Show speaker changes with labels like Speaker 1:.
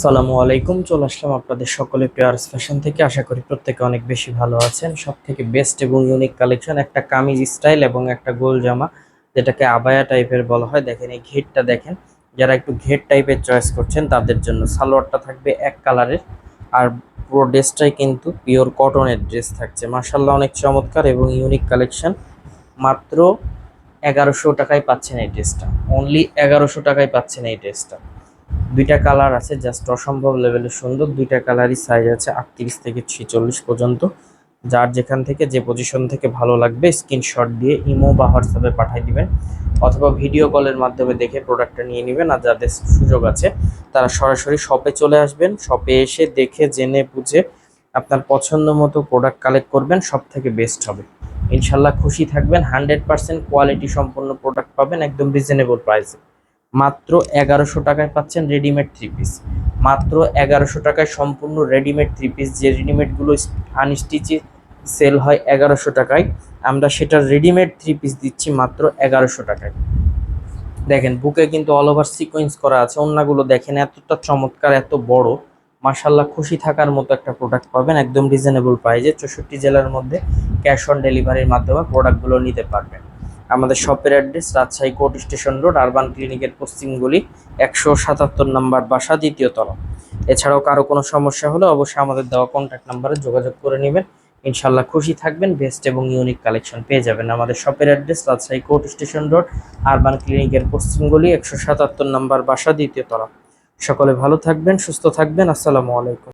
Speaker 1: সালামু আলাইকুম, চলে আসলাম আপনাদের সকলে পেয়ার্স ফ্যাশন থেকে। আশা করি প্রত্যেকে অনেক বেশি ভালো আছেন। সব থেকে বেস্ট এবং ইউনিক কালেকশন একটা কামিজ স্টাইল এবং একটা গোল জামা, যেটাকে আবায়া টাইপের বলা হয়। দেখেন, এই ঘেরটা দেখেন। যারা একটু ঘের টাইপের চয়েস করছেন, তাদের জন্য সালোয়ারটা থাকবে এক কালারের আর পুরো ড্রেসটাই কিন্তু পিওর কটনের ড্রেস থাকছে। মার্শাল্লাহ অনেক চমৎকার এবং ইউনিক কালেকশন মাত্র এগারোশো টাকায় পাচ্ছেন এই ড্রেসটা অনলি এগারোশো টাকায় পাচ্ছেন এই ড্রেসটা দুইটা কালার আছে জাস্ট অসম্ভব লেভেলের সুন্দর। দুইটা কালারই সাইজ আছে আটত্রিশ থেকে ছিচল্লিশ পর্যন্ত। যার যেখান থেকে যে পজিশন থেকে ভালো লাগবে স্ক্রিনশট দিয়ে ইমো বা হোয়াটসঅ্যাপে পাঠিয়ে দিবেন। অথবা ভিডিও কলের মাধ্যমে দেখে প্রোডাক্টটা নিয়ে নেবেন। আর যাদের সুযোগ আছে, তারা সরাসরি শপে চলে আসবেন। শপে এসে দেখে, জেনে, বুঝে আপনার পছন্দ মতো প্রোডাক্ট কালেক্ট করবেন। সব থেকে বেস্ট হবে। ইনশাল্লাহ খুশি থাকবেন। হান্ড্রেড পার্সেন্ট কোয়ালিটি সম্পন্ন প্রোডাক্ট পাবেন একদম রিজনেবল প্রাইসে মাত্র এগারোশো টাকায় পাচ্ছেন রেডিমেড থ্রি পিস মাত্র এগারোশো টাকায় সম্পূর্ণ রেডিমেড থ্রি পিস যে রেডিমেডগুলো আনস্টিচে সেল হয় এগারোশো টাকায়, আমরা সেটা রেডিমেড থ্রি পিস দিচ্ছি মাত্র এগারোশো টাকায়। দেখেন, বুকে কিন্তু অল ওভার সিকোয়েন্স করা আছে, অন্যগুলো দেখেন, এতটা চমৎকার, এত বড়। মাসাল্লাহ খুশি থাকার মতো একটা প্রোডাক্ট পাবেন, একদম রিজনেবল প্রাইজে চৌষট্টি জেলার মধ্যে ক্যাশ অন ডেলিভারির মাধ্যমে প্রোডাক্টগুলো নিতে পারবেন। আমাদের শপের address Rajshahi court station road, urban ক্লিনিকের পশ্চিমগুলি, একশো সাতাত্তর নম্বর বাসা, দ্বিতীয় তলা। এছাড়াও কারও কোনো সমস্যা হলে অবশ্যই আমাদের দেওয়া কন্ট্যাক্ট নাম্বারে যোগাযোগ করে নেবেন। ইনশাল্লাহ খুশি থাকবেন বেস্ট এবং ইউনিক কালেকশন পেয়ে যাবেন। আমাদের শপের address Rajshahi court station road, urban ক্লিনিকের পশ্চিমগুলি, একশো সাতাত্তর নম্বর বাসা, দ্বিতীয় তলা। সকলে ভালো থাকবেন, সুস্থ থাকবেন। আসসালামু আলাইকুম।